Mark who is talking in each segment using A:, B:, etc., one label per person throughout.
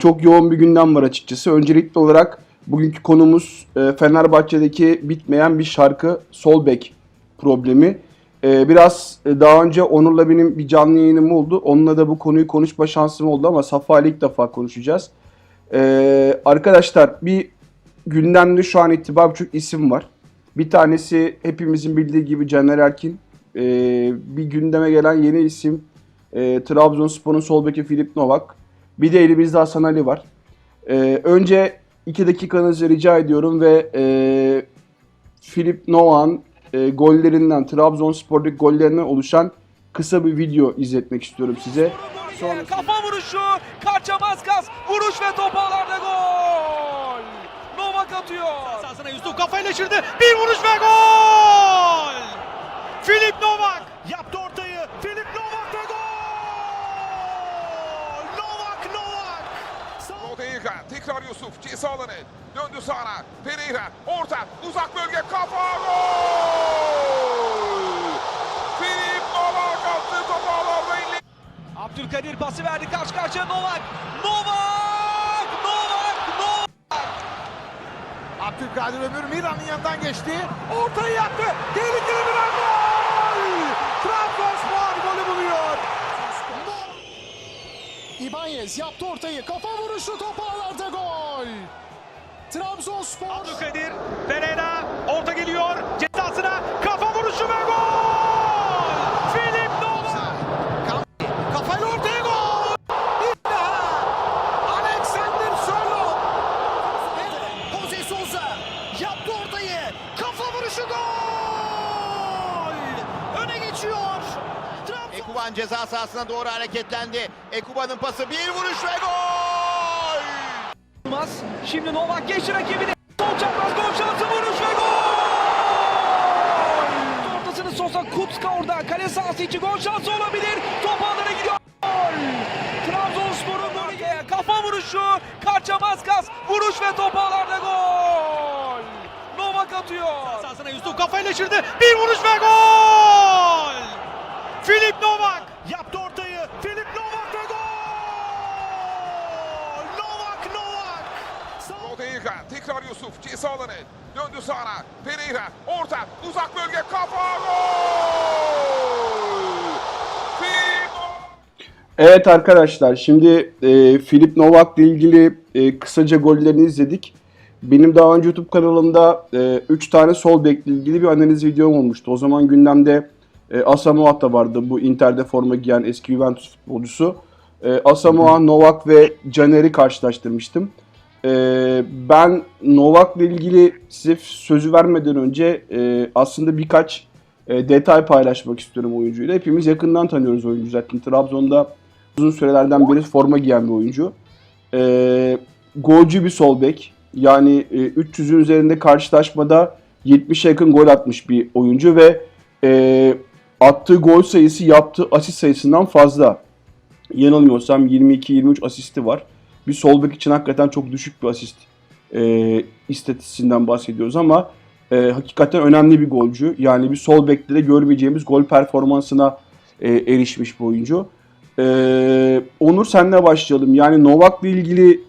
A: Çok yoğun bir gündem var açıkçası. Öncelikli olarak bugünkü konumuz e, Fenerbahçe'deki bitmeyen bir şarkı sol bek problemi. E, biraz e, daha önce Onur'la benim bir canlı yayınım oldu. Onunla da bu konuyu konuşma şansım oldu ama Safa ilk defa konuşacağız. E, arkadaşlar bir gündemde şu an itibariyle çok isim var. Bir tanesi hepimizin bildiği gibi Caner Erkin. Bir gündeme gelen yeni isim Trabzonspor'un sol beki Filip Novak. Bir de elimizde Hasan Ali var. E, önce iki dakikanızı rica ediyorum ve e, Filip Novak'ın e, gollerinden, Trabzonspor'daki gollerinden oluşan kısa bir video izletmek istiyorum size.
B: Sonra kafa vuruşu, kaçamaz kas, vuruş ve top ağlarda gol. Novak atıyor.
C: Sahasına Yusuf kafayla şırdı. Bir vuruş ve gol! Filip Novak yaptı ortayı. Filip Novak ve gol! Novak Novak!
D: Rodriga tekrar Yusuf ceza alanı döndü sağına Pereira orta uzak bölge kafa gol Filip Novak attı top ağlarda indi.
B: Abdülkadir pası verdi karşı karşıya Novak. Novak! Novak! Novak!
C: Abdülkadir Ömür Milan'ın yanından geçti. Ortayı yaptı. Tehlikeli bir an gol! Trabzonspor golü buluyor.
E: İbanez yaptı ortayı. Kafa vuruşu top ağlarda gol. Trabzonspor
C: Abdülkadir Pereira orta geliyor. Cezasına kafa vuruşu ve gol! Filip Novak! Kafayla ortaya gol! Bir daha! Alexander Sörloth!
E: Jose Souza yaptı ortayı. Kafa vuruşu gol. Öne geçiyor. Trabzon
F: Ekuban ceza sahasına doğru hareketlendi. Ekuban'ın pası bir vuruş ve gol!
B: Yılmaz. Şimdi Novak geçti rakibini. Sol çapraz gol şansı vuruş ve gol! Ortasını Sosa Kutska orada. Kale sahası içi gol şansı olabilir. Top ağlara gidiyor. Gol! Trabzonspor'un golü. Kafa vuruşu. Kaçamaz. Vuruş ve top ağlarda gol! Novak atıyor.
C: Sahasına Yusuf kafayla şırdı. Bir vuruş ve gol! Filip Novak
D: Yusuf ceza alanı döndü sağına Pereira orta uzak bölge kafa gol
A: Evet arkadaşlar şimdi e, Filip Novak'la ilgili e, kısaca gollerini izledik. Benim daha önce YouTube kanalımda 3 tane sol bekle ilgili bir analiz videom olmuştu. O zaman gündemde e, Asamoah da vardı bu Inter'de forma giyen eski Juventus futbolcusu. E, Asamoah, Novak ve Caner'i karşılaştırmıştım. E, ben Novak'la ilgili size sözü vermeden önce e, aslında birkaç e, detay paylaşmak istiyorum oyuncuyla. Hepimiz yakından tanıyoruz oyuncu zaten. Trabzon'da uzun sürelerden beri forma giyen bir oyuncu. E, golcü bir sol bek. Yani e, 300'ün üzerinde karşılaşmada 70'e yakın gol atmış bir oyuncu ve e, attığı gol sayısı yaptığı asist sayısından fazla. Yanılmıyorsam 22-23 asisti var. Bir sol bek için hakikaten çok düşük bir asist e, istatistiğinden bahsediyoruz ama e, hakikaten önemli bir golcü. Yani bir sol bekte de görmeyeceğimiz gol performansına e, erişmiş bir oyuncu. E, Onur senle başlayalım. Yani Novak'la ilgili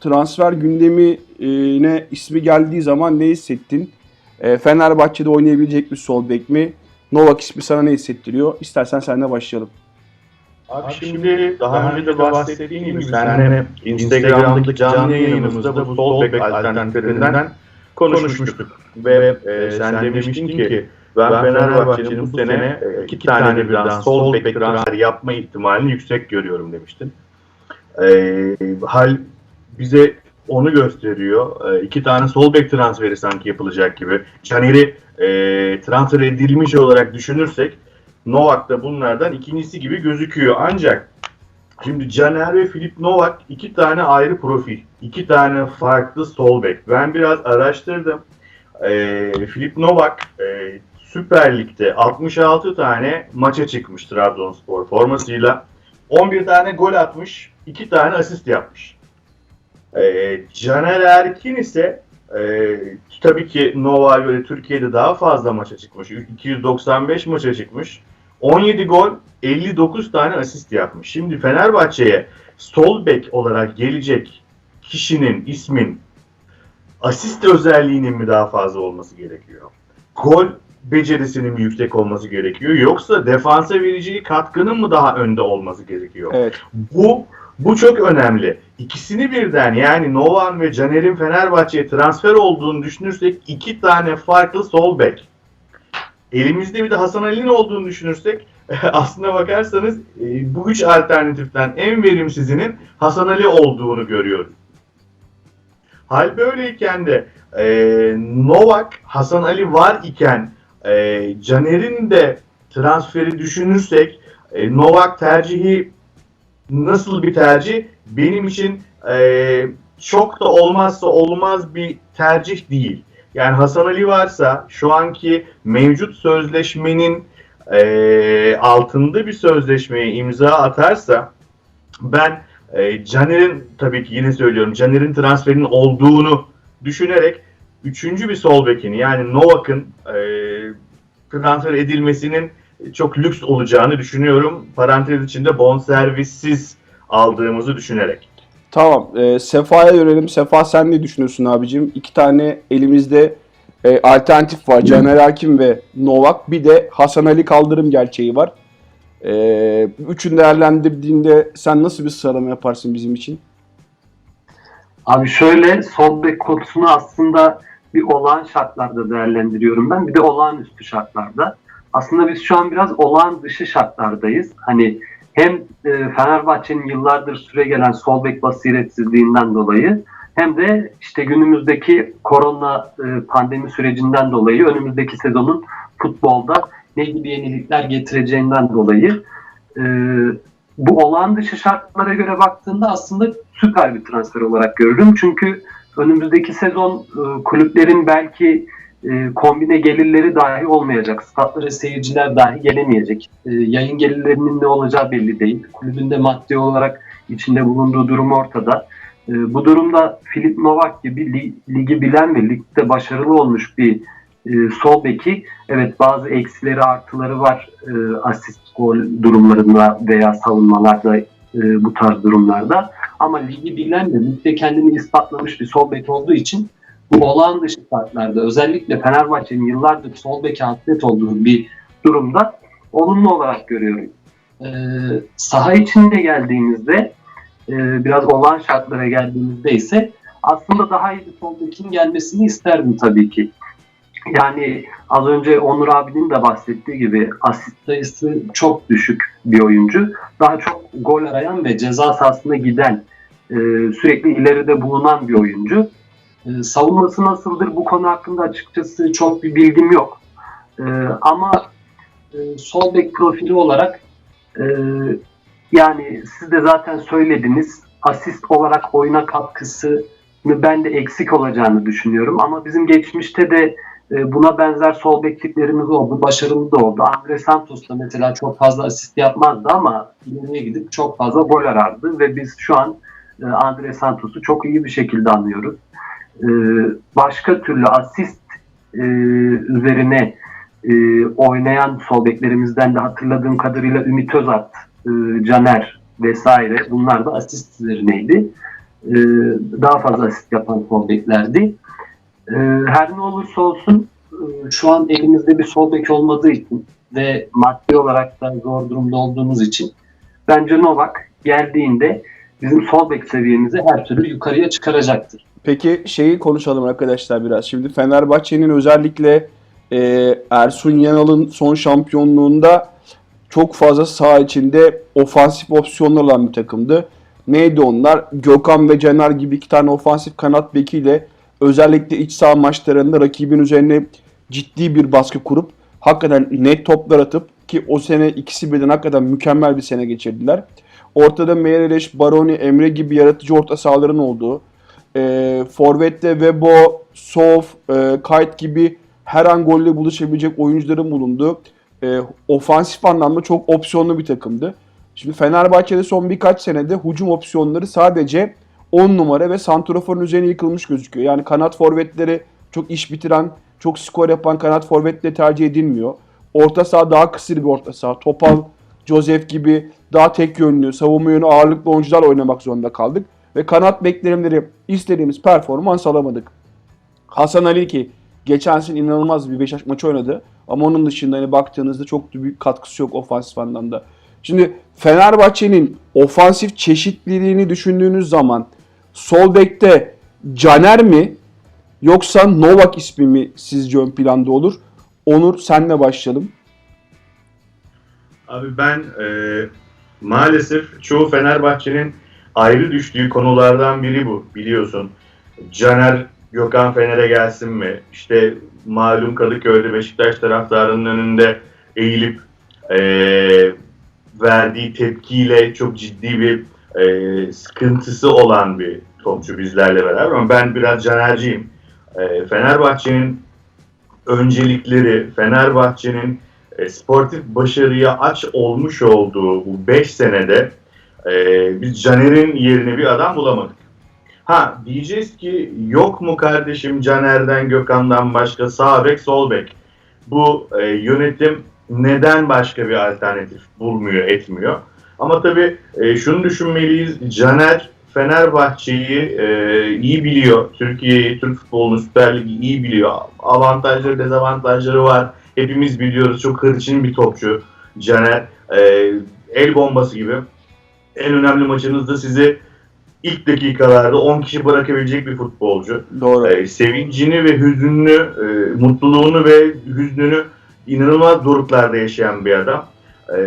A: transfer gündemine ismi geldiği zaman ne hissettin? E, Fenerbahçe'de oynayabilecek bir sol bek mi? Novak ismi sana ne hissettiriyor? İstersen senle başlayalım.
G: Abi şimdi daha önce de bahsettiğim gibi senle Instagram'daki canlı yayınımızda bu sol bek alternatiflerinden konuşmuştuk. Ve e, sen demiştin ki ben Fenerbahçe'nin bu sene iki tane birden sol bek transfer yapma ihtimalini yüksek görüyorum demiştin. E, hal bize onu gösteriyor. E, iki tane sol bek transferi sanki yapılacak gibi. Caner'i e, transfer edilmiş olarak düşünürsek Novak da bunlardan ikincisi gibi gözüküyor. Ancak şimdi Caner ve Filip Novak iki tane ayrı profil. iki tane farklı sol bek. Ben biraz araştırdım. Ee, Filip Novak e, Süper Lig'de 66 tane maça çıkmış Trabzonspor formasıyla. 11 tane gol atmış, 2 tane asist yapmış. Ee, Caner Erkin ise e, tabii ki Novak'a göre Türkiye'de daha fazla maça çıkmış. 295 maça çıkmış. 17 gol, 59 tane asist yapmış. Şimdi Fenerbahçe'ye sol bek olarak gelecek kişinin, ismin asist özelliğinin mi daha fazla olması gerekiyor? Gol becerisinin mi yüksek olması gerekiyor? Yoksa defansa vereceği katkının mı daha önde olması gerekiyor?
A: Evet.
G: Bu bu çok önemli. İkisini birden yani Novan ve Caner'in Fenerbahçe'ye transfer olduğunu düşünürsek iki tane farklı sol bek. Elimizde bir de Hasan Ali'nin olduğunu düşünürsek aslına bakarsanız e, bu üç alternatiften en verimsizinin Hasan Ali olduğunu görüyoruz. Hal böyleyken de e, Novak, Hasan Ali var iken e, Caner'in de transferi düşünürsek e, Novak tercihi nasıl bir tercih? Benim için e, çok da olmazsa olmaz bir tercih değil. Yani Hasan Ali varsa şu anki mevcut sözleşmenin e, altında bir sözleşmeye imza atarsa ben e, Caner'in tabii ki yine söylüyorum Caner'in transferinin olduğunu düşünerek üçüncü bir sol bekini yani Novak'ın e, transfer edilmesinin çok lüks olacağını düşünüyorum. Parantez içinde bonservissiz aldığımızı düşünerek.
A: Tamam. E, Sefa'ya dönelim. Sefa sen ne düşünüyorsun abicim? İki tane elimizde e, alternatif var. Caner Hakim ve Novak. Bir de Hasan Ali kaldırım gerçeği var. E, üçünü değerlendirdiğinde sen nasıl bir sıralama yaparsın bizim için?
H: Abi şöyle sol bek konusunu aslında bir olağan şartlarda değerlendiriyorum ben. Bir de olağanüstü şartlarda. Aslında biz şu an biraz olağan dışı şartlardayız. Hani hem e, Fenerbahçe'nin yıllardır süre gelen sol bek basiretsizliğinden dolayı hem de işte günümüzdeki korona e, pandemi sürecinden dolayı önümüzdeki sezonun futbolda ne gibi yenilikler getireceğinden dolayı e, bu olağan dışı şartlara göre baktığında aslında süper bir transfer olarak görürüm. Çünkü önümüzdeki sezon kulüplerin belki e, kombine gelirleri dahi olmayacak. Statlara seyirciler dahi gelemeyecek. E, yayın gelirlerinin ne olacağı belli değil. Kulübün de maddi olarak içinde bulunduğu durum ortada. E, bu durumda Filip Novak gibi li, ligi bilen ve ligde başarılı olmuş bir sol beki evet bazı eksileri artıları var asist gol durumlarında veya savunmalarda bu tarz durumlarda ama ligi bilen ve ligde kendini ispatlamış bir sol bek olduğu için bu olağan dışı şartlarda özellikle Fenerbahçe'nin yıllardır sol beke hasret olduğu bir durumda olumlu olarak görüyorum. Ee, saha içinde geldiğimizde e, biraz olağan şartlara geldiğimizde ise aslında daha iyi bir sol bekin gelmesini isterdim tabii ki. Yani az önce Onur abinin de bahsettiği gibi asist sayısı çok düşük bir oyuncu. Daha çok gol arayan ve ceza sahasına giden, e, sürekli ileride bulunan bir oyuncu. E, savunması nasıldır bu konu hakkında açıkçası çok bir bilgim yok. E, ama e, sol bek profili olarak e, yani siz de zaten söylediniz asist olarak oyuna katkısı ben de eksik olacağını düşünüyorum. Ama bizim geçmişte de e, buna benzer sol bekliklerimiz oldu. Başarılı da oldu. Andre Santos da mesela çok fazla asist yapmazdı ama ileriye gidip çok fazla gol arardı ve biz şu an e, Andre Santos'u çok iyi bir şekilde anlıyoruz. E, başka türlü asist e, üzerine e, oynayan sol beklerimizden de hatırladığım kadarıyla Ümit Özat, Caner vesaire bunlar da asist üzerineydi. Daha fazla asist yapan sol beklerdi. Her ne olursa olsun şu an elimizde bir sol bek olmadığı için ve maddi olarak da zor durumda olduğumuz için bence Novak geldiğinde bizim sol bek seviyemizi her türlü yukarıya çıkaracaktır.
A: Peki şeyi konuşalım arkadaşlar biraz. Şimdi Fenerbahçe'nin özellikle e, Ersun Yanal'ın son şampiyonluğunda çok fazla saha içinde ofansif opsiyonlar olan bir takımdı. Neydi onlar? Gökhan ve Caner gibi iki tane ofansif kanat bekiyle özellikle iç saha maçlarında rakibin üzerine ciddi bir baskı kurup hakikaten net toplar atıp ki o sene ikisi birden hakikaten mükemmel bir sene geçirdiler. Ortada Meireles, Baroni, Emre gibi yaratıcı orta sahaların olduğu, e, Forvet'te Webo, Sof, e, Kayt gibi her an golle buluşabilecek oyuncuların bulunduğu e, ofansif anlamda çok opsiyonlu bir takımdı. Şimdi Fenerbahçe'de son birkaç senede hücum opsiyonları sadece 10 numara ve santraforun üzerine yıkılmış gözüküyor. Yani kanat forvetleri çok iş bitiren, çok skor yapan kanat forvetleri tercih edilmiyor. Orta saha daha kısır bir orta saha. Topal, Joseph gibi daha tek yönlü, savunma yönü ağırlıklı oyuncular oynamak zorunda kaldık. Ve kanat beklerimleri istediğimiz performans alamadık. Hasan Ali ki geçen sene inanılmaz bir Beşiktaş maçı oynadı. Ama onun dışında hani baktığınızda çok büyük katkısı yok ofansif anlamda. Şimdi Fenerbahçe'nin ofansif çeşitliliğini düşündüğünüz zaman sol bekte Caner mi yoksa Novak ismi mi sizce ön planda olur? Onur senle başlayalım.
G: Abi ben e, maalesef çoğu Fenerbahçe'nin ayrı düştüğü konulardan biri bu biliyorsun. Caner Gökhan Fener'e gelsin mi? İşte malum Kadıköy'de Beşiktaş taraftarının önünde eğilip e, verdiği tepkiyle çok ciddi bir e, sıkıntısı olan bir topçu bizlerle beraber ama ben biraz Caner'ciyim. E, Fenerbahçe'nin öncelikleri, Fenerbahçe'nin e, sportif başarıya aç olmuş olduğu bu 5 senede e, biz Caner'in yerine bir adam bulamadık. Ha diyeceğiz ki yok mu kardeşim Caner'den Gökhan'dan başka sağ bek sol bek. Bu e, yönetim neden başka bir alternatif bulmuyor etmiyor. Ama tabii e, şunu düşünmeliyiz. Caner Fenerbahçe'yi e, iyi biliyor. Türkiye'yi, Türk futbolunu, Süper Lig'i iyi biliyor. Avantajları, dezavantajları var. Hepimiz biliyoruz. Çok hırçın bir topçu Caner. E, el bombası gibi. En önemli maçınızda sizi ilk dakikalarda 10 kişi bırakabilecek bir futbolcu.
A: Doğru.
G: E, sevincini ve hüzününü, e, mutluluğunu ve hüznünü inanılmaz doruklarda yaşayan bir adam. E,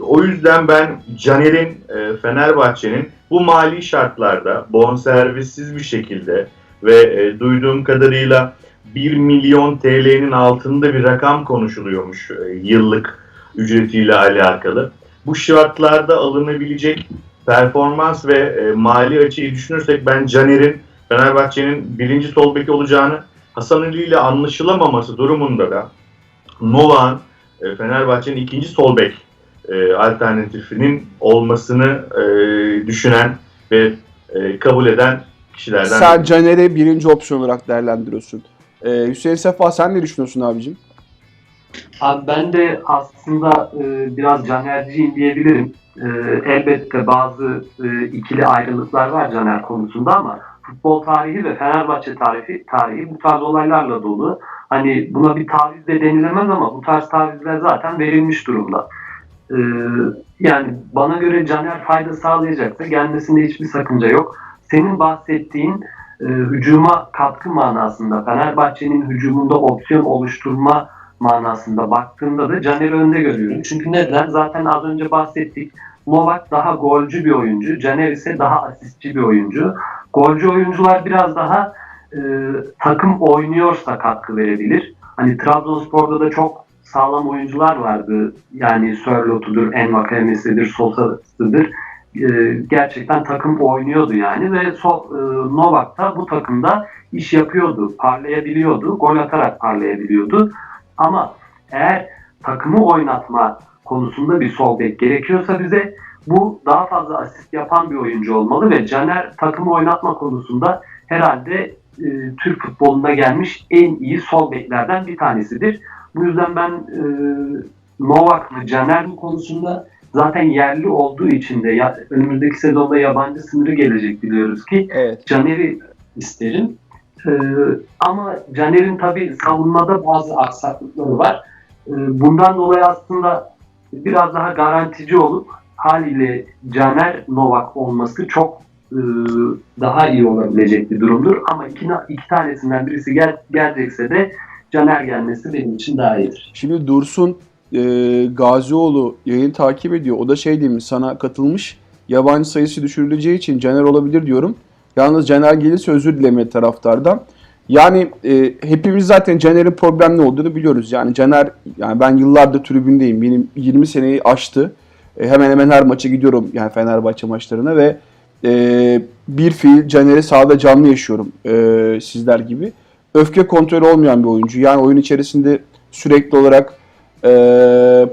G: o yüzden ben Caner'in, e, Fenerbahçe'nin bu mali şartlarda bonservissiz bir şekilde ve e, duyduğum kadarıyla 1 milyon TL'nin altında bir rakam konuşuluyormuş e, yıllık ücretiyle alakalı. Bu şartlarda alınabilecek performans ve e, mali açıyı düşünürsek ben Caner'in Fenerbahçe'nin birinci sol beki olacağını Hasan Ali ile anlaşılamaması durumunda da Novak'ın e, Fenerbahçe'nin ikinci sol bek e, alternatifinin olmasını e, düşünen ve e, kabul eden kişilerden
A: Sen Caner'i birinci opsiyon olarak değerlendiriyorsun. Ee, Hüseyin Sefa sen ne düşünüyorsun abicim?
H: Abi ben de aslında e, biraz Caner'ciyim diyebilirim. E, elbette bazı e, ikili ayrılıklar var Caner konusunda ama futbol tarihi ve Fenerbahçe tarihi, tarihi bu tarz olaylarla dolu. Hani buna bir taviz de denilemez ama bu tarz tavizler zaten verilmiş durumda. E, yani bana göre Caner fayda sağlayacaksa gelmesinde hiçbir sakınca yok. Senin bahsettiğin e, hücuma katkı manasında Fenerbahçe'nin hücumunda opsiyon oluşturma manasında baktığımda da Caner'i önde görüyorum. Çünkü neden? Zaten az önce bahsettik. Novak daha golcü bir oyuncu. Caner ise daha asistçi bir oyuncu. Golcü oyuncular biraz daha e, takım oynuyorsa katkı verebilir. Hani Trabzonspor'da da çok sağlam oyuncular vardı. Yani Sörlot'udur, Envakame'sidir, Sosa'sıdır. E, gerçekten takım oynuyordu yani ve so, e, Novak da bu takımda iş yapıyordu, parlayabiliyordu, gol atarak parlayabiliyordu. Ama eğer takımı oynatma konusunda bir sol bek gerekiyorsa bize bu daha fazla asist yapan bir oyuncu olmalı ve Caner takımı oynatma konusunda herhalde e, Türk futbolunda gelmiş en iyi sol beklerden bir tanesidir. Bu yüzden ben e, Novak mı Caner mi konusunda zaten yerli olduğu için de ya, önümüzdeki sezonda yabancı sınırı gelecek biliyoruz ki
A: Evet.
H: Caner'i isterim. Ee, ama Caner'in tabii savunmada bazı aksaklıkları var. Ee, bundan dolayı aslında biraz daha garantici olup haliyle Caner Novak olması çok e, daha iyi olabilecek bir durumdur. Ama iki, iki tanesinden birisi gel, gelecekse de Caner gelmesi benim için daha iyidir.
A: Şimdi Dursun e, Gazioğlu yayını takip ediyor. O da şey demiş sana katılmış. Yabancı sayısı düşürüleceği için Caner olabilir diyorum. Yalnız Caner gelirse özür dilemedi taraftardan. Yani e, hepimiz zaten Caner'in problem ne olduğunu biliyoruz. Yani Caner, yani ben yıllardır tribündeyim. Benim 20 seneyi aştı. E, hemen hemen her maça gidiyorum yani Fenerbahçe maçlarına ve e, bir fiil Caner'i sahada canlı yaşıyorum e, sizler gibi. Öfke kontrolü olmayan bir oyuncu. Yani oyun içerisinde sürekli olarak e,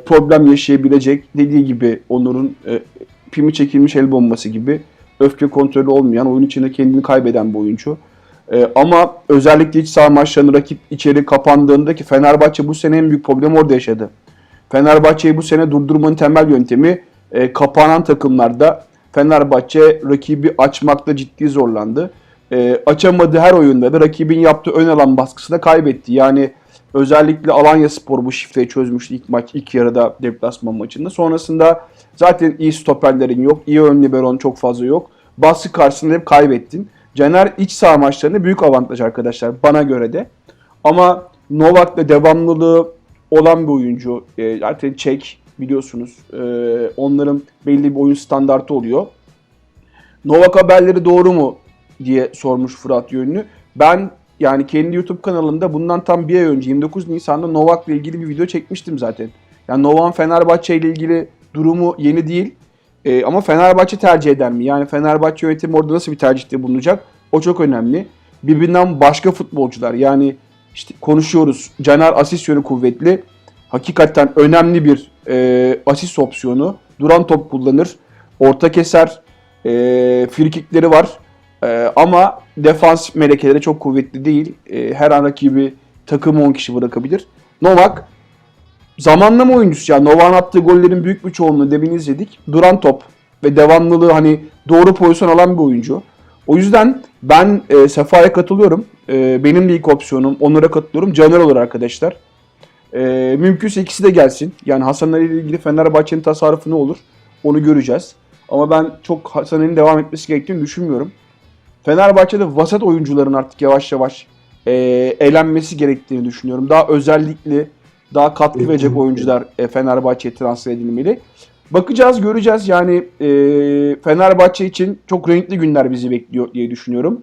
A: problem yaşayabilecek dediği gibi Onur'un e, pimi çekilmiş el bombası gibi öfke kontrolü olmayan, oyun içinde kendini kaybeden bir oyuncu. E, ama özellikle iç saha maçlarında rakip içeri kapandığında ki Fenerbahçe bu sene en büyük problemi orada yaşadı. Fenerbahçe'yi bu sene durdurmanın temel yöntemi e, kapanan takımlarda Fenerbahçe rakibi açmakta ciddi zorlandı. E, açamadığı her oyunda da rakibin yaptığı ön alan baskısını kaybetti. Yani özellikle Alanya Spor bu şifreyi çözmüştü ilk maç, ilk yarıda deplasman maçında. Sonrasında zaten iyi stoperlerin yok, iyi ön liberon çok fazla yok. Baskı karşısında hep kaybettin. Caner iç saha maçlarında büyük avantaj arkadaşlar bana göre de. Ama Novak'la devamlılığı olan bir oyuncu. E, zaten Çek biliyorsunuz. E, onların belli bir oyun standartı oluyor. Novak haberleri doğru mu diye sormuş Fırat Yönlü. Ben yani kendi YouTube kanalımda bundan tam bir ay önce 29 Nisan'da Novak'la ilgili bir video çekmiştim zaten. Yani Novak'ın Fenerbahçe ile ilgili durumu yeni değil. E, ama Fenerbahçe tercih eder mi? Yani Fenerbahçe yönetimi orada nasıl bir tercihte bulunacak? O çok önemli. Birbirinden başka futbolcular yani işte konuşuyoruz. Caner asist yönü kuvvetli. Hakikaten önemli bir e, asist opsiyonu. Duran top kullanır. Orta keser. E, frikikleri var. E, ama defans melekeleri çok kuvvetli değil. E, her an rakibi takım 10 kişi bırakabilir. Novak zamanlama oyuncusu ya. Novak'ın attığı gollerin büyük bir çoğunluğu demin izledik. Duran top ve devamlılığı hani doğru pozisyon alan bir oyuncu. O yüzden ben e, Sefa'ya katılıyorum. E, benim de ilk opsiyonum. Onlara katılıyorum. Caner olur arkadaşlar. E, mümkünse ikisi de gelsin. Yani Hasan Ali ile ilgili Fenerbahçe'nin tasarrufu ne olur? Onu göreceğiz. Ama ben çok Hasan Ali'nin devam etmesi gerektiğini düşünmüyorum. Fenerbahçe'de vasat oyuncuların artık yavaş yavaş e, elenmesi gerektiğini düşünüyorum. Daha özellikli, daha katkı verecek oyuncular e, Fenerbahçe'ye transfer edilmeli. Bakacağız, göreceğiz. Yani e, Fenerbahçe için çok renkli günler bizi bekliyor diye düşünüyorum.